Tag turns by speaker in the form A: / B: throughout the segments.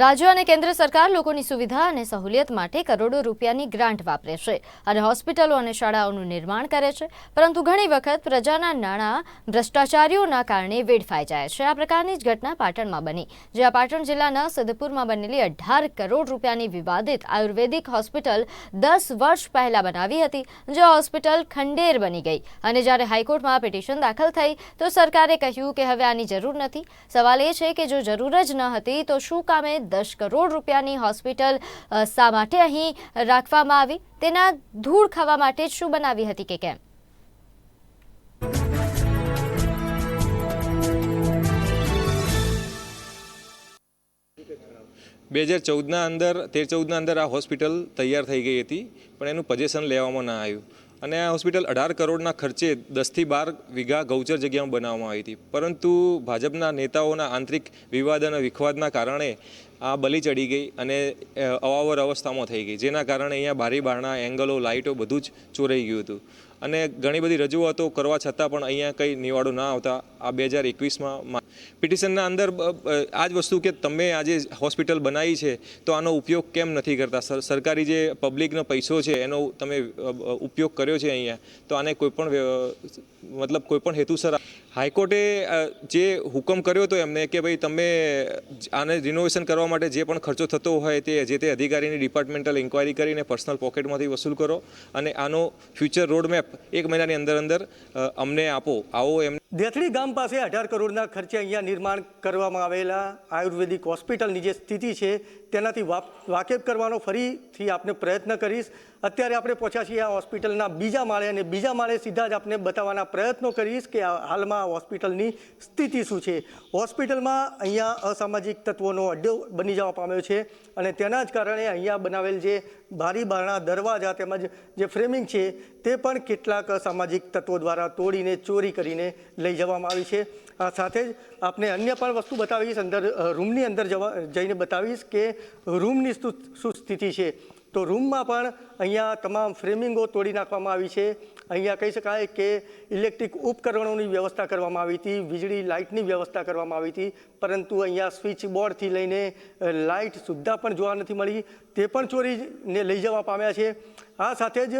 A: રાજ્ય અને કેન્દ્ર સરકાર લોકોની સુવિધા અને સહુલિયત માટે કરોડો રૂપિયાની ગ્રાન્ટ વાપરે છે અને હોસ્પિટલો અને શાળાઓનું નિર્માણ કરે છે. પરંતુ ઘણી વખત પ્રજાના નાણાં ભ્રષ્ટાચારીઓના કારણે વેડફાઈ જાય છે. આ પ્રકારની જ ઘટના પાટણમાં બની જ્યાં પાટણ જિલ્લાના સિદ્ધપુરમાં બનેલી અઢાર કરોડ રૂપિયાની વિવાદિત આયુર્વેદિક હોસ્પિટલ દસ વર્ષ પહેલા બનાવી હતી, જે હોસ્પિટલ ખંડેર બની ગઈ અને જ્યારે હાઈકોર્ટમાં પિટિશન દાખલ થઈ, તો સરકારે કહ્યું કે હવે આની જરૂર નથી. સવાલ એ છે કે જો જરૂર જ ન હતી, તો શું કામે દસ કરોડ રૂપિયાની હોસ્પિટલ શા માટે અહીં રાખવામાં આવી? તેના ધૂળ ખાવા માટે જ શું બનાવી હતી કે કેમ?
B: બે હજાર ચૌદના અંદર, તેર ચૌદના અંદર આ હોસ્પિટલ તૈયાર થઈ ગઈ હતી, પણ એનું પજેશન લેવામાં ના આવ્યું. અને આ હોસ્પિટલ અઢાર કરોડના ખર્ચે દસથી બાર વીઘા ગૌચર જગ્યામાં બનાવવામાં આવી હતી. પરંતુ ભાજપના નેતાઓના આંતરિક વિવાદ અને વિખવાદના કારણે આ બલી ચડી ગઈ અને અવાવર અવસ્થામાં થઈ ગઈ, જેના કારણે અહીંયા બારી બારણા, એંગલો, લાઇટો બધું જ ચોરાઈ ગયું હતું. અને ઘણી બધી રજૂઆતો કરવા છતાં પણ અહીંયા કંઈ નિવાડો ના આવતા. આ બે હજાર એકવીસમાં પિટિશનના અંદર આ જ વસ્તુ કે તમે આજે હોસ્પિટલ બનાવી છે, તો આનો ઉપયોગ કેમ નથી કરતા? સર- સરકારી જે પબ્લિકનો પૈસો છે, એનો તમે ઉપયોગ કર્યો છે અહીંયા. તો આને કોઈ પણ મતલબ કોઈ પણ હેતુસર હાઈકોર્ટે જે હુકમ કર્યો હતો એમને કે ભાઈ તમે આને રિનોવેશન કરવા માટે જે પણ ખર્ચો થતો હોય તે, જે તે અધિકારીની ડિપાર્ટમેન્ટલ ઇન્ક્વાયરી કરીને પર્સનલ પોકેટમાંથી વસૂલ કરો અને આનો ફ્યુચર રોડમેપ એક મહિનાની અંદર અંદર અમને આપો. આવો એમ
C: દેથડી ગામ પાસે અઢાર કરોડના ખર્ચે અહીંયા નિર્માણ કરવામાં આવેલા આયુર્વેદિક હોસ્પિટલની જે સ્થિતિ છે, તેનાથી વાકેફ કરવાનો ફરીથી આપણે પ્રયત્ન કરીશ. અત્યારે આપણે પહોંચ્યા છીએ આ હોસ્પિટલના બીજા માળે અને બીજા માળે સીધા જ આપણે બતાવવાના પ્રયત્નો કરીશ કે હાલમાં આ હોસ્પિટલની સ્થિતિ શું છે. હોસ્પિટલમાં અહીંયા અસામાજિક તત્વોનો અડ્ડો બની જવા પામ્યો છે અને તેના જ કારણે અહીંયા બનાવેલ જે બારી બારણા દરવાજા તેમજ જે ફ્રેમિંગ છે, તે પણ કેટલાક અસામાજિક તત્વો દ્વારા તોડીને, ચોરી કરીને લઈ જવામાં આવી છે. આ સાથે જ આપને અન્ય પણ વસ્તુ બતાવીશ અંદર રૂમની અંદર જવા, જઈને બતાવીશ કે રૂમની શું સ્થિતિ છે. તો રૂમમાં પણ અહીંયા તમામ ફ્રેમિંગો તોડી નાખવામાં આવી છે. અહીંયા કહી શકાય કે ઇલેક્ટ્રિક ઉપકરણોની વ્યવસ્થા કરવામાં આવી હતી, વીજળી લાઇટની વ્યવસ્થા કરવામાં આવી હતી, પરંતુ અહીંયા સ્વિચ બોર્ડથી લઈને લાઇટ સુદ્ધા પણ જોવા નથી મળી. તે પણ ચોરીને લઈ જવા પામ્યા છે. આ સાથે જ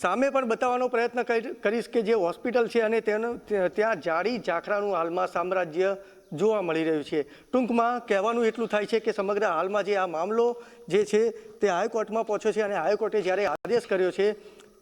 C: સામે પણ બતાવવાનો પ્રયત્ન કરી- કરીશ કે જે હોસ્પિટલ છે અને તેનું ત્યાં- જાડી ઝાખરાનું હાલમાં સામ્રાજ્ય જોવા મળી રહ્યું છે. ટૂંકમાં કહેવાનું એટલું થાય છે કે સમગ્ર હાલમાં જે આ મામલો જે છે તે હાઈકોર્ટમાં પહોંચ્યો છે અને હાઈકોર્ટે જ્યારે આદેશ કર્યો છે,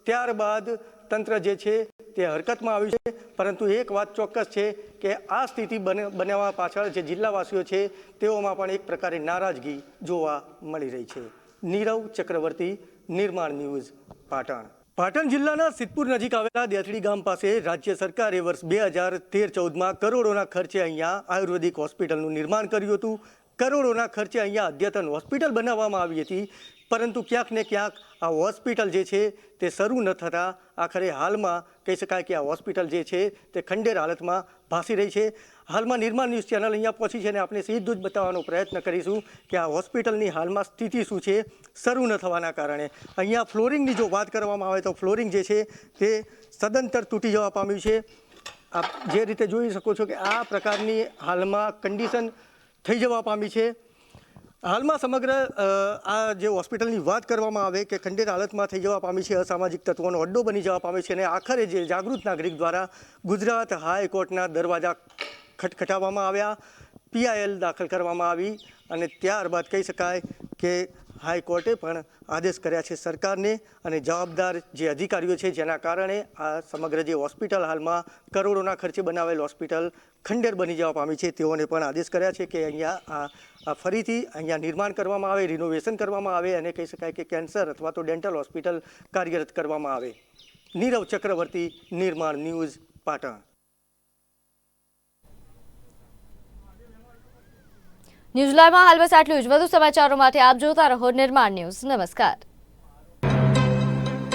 C: ત્યારબાદ તંત્ર જે છે તે હરકતમાં આવ્યું છે. પરંતુ એક વાત ચોક્કસ છે કે આ સ્થિતિ બને, બનાવવા પાછળ જે જિલ્લાવાસીઓ છે તેઓમાં પણ એક પ્રકારે નારાજગી જોવા મળી રહી છે. નીરવ ચક્રવર્તી નિર્માણ ન્યૂઝ પાટણ. પાટણ જિલ્લાના સિદ્ધપુર નજીક આવેલા દેથડી ગામ પાસે રાજ્ય સરકારે વર્ષ બે હજાર તેર ચૌદમાં કરોડોના ખર્ચે અહીંયા આયુર્વેદિક હોસ્પિટલનું નિર્માણ કર્યું હતું. કરોડોના ખર્ચે અહીંયા અદ્યતન હોસ્પિટલ બનાવવામાં આવી હતી. પરંતુ ક્યાંક ને ક્યાંક આ હોસ્પિટલ જે છે તે શરૂ ન થતાં આખરે હાલમાં કહી શકાય કે આ હોસ્પિટલ જે છે તે ખંડેર હાલતમાં ભાસી રહી છે. હાલમાં નિર્માણ ન્યૂઝ ચેનલ અહીંયા પહોંચી છે અને આપણે સીધું જ બતાવવાનો પ્રયત્ન કરીશું કે આ હોસ્પિટલની હાલમાં સ્થિતિ શું છે, શરૂ ન થવાના કારણે. અહીંયા ફ્લોરિંગની જો વાત કરવામાં આવે તો ફ્લોરિંગ જે છે તે સદંતર તૂટી જવા પામ્યું છે. આપ જે રીતે જોઈ શકો છો કે આ પ્રકારની હાલમાં કન્ડિશન થઈ જવા પામી છે. હાલમાં સમગ્ર આ જે હોસ્પિટલની વાત કરવામાં આવે કે ખંડિત હાલતમાં થઈ જવા પામી છે, અસામાજિક તત્વોનો અડ્ડો બની જવા પામે છે અને આખરે જે જાગૃત નાગરિક દ્વારા ગુજરાત હાઈકોર્ટના દરવાજા ખટખટાવવામાં આવ્યા, પીઆઈએલ દાખલ કરવામાં આવી અને ત્યારબાદ કહી શકાય કે હાઈકોર્ટે પણ આદેશ કર્યા છે સરકારને અને જવાબદાર જે અધિકારીઓ છે જેના કારણે આ સમગ્ર જે હોસ્પિટલ હાલમાં કરોડોના ખર્ચે બનાવેલ હોસ્પિટલ ખંડેર બની જવા પામી છે. તેઓને પણ આદેશ કર્યા છે કે અહીંયા આ ફરીથી અહીંયા નિર્માણ કરવામાં આવે રિનોવેશન કરવામાં આવે અને કહી શકાય કે કેન્સર અથવા તો ડેન્ટલ હોસ્પિટલ કાર્યરત કરવામાં આવે. નીરવ ચક્રવર્તી, નિર્માણ ન્યૂઝ પાટણ.
A: ન્યૂઝ લાઈવમાં હાલ બસ આટલું જ. વધુ સમાચારો માટે આપ જોતા રહો નિર્માણ ન્યૂઝ. નમસ્કાર.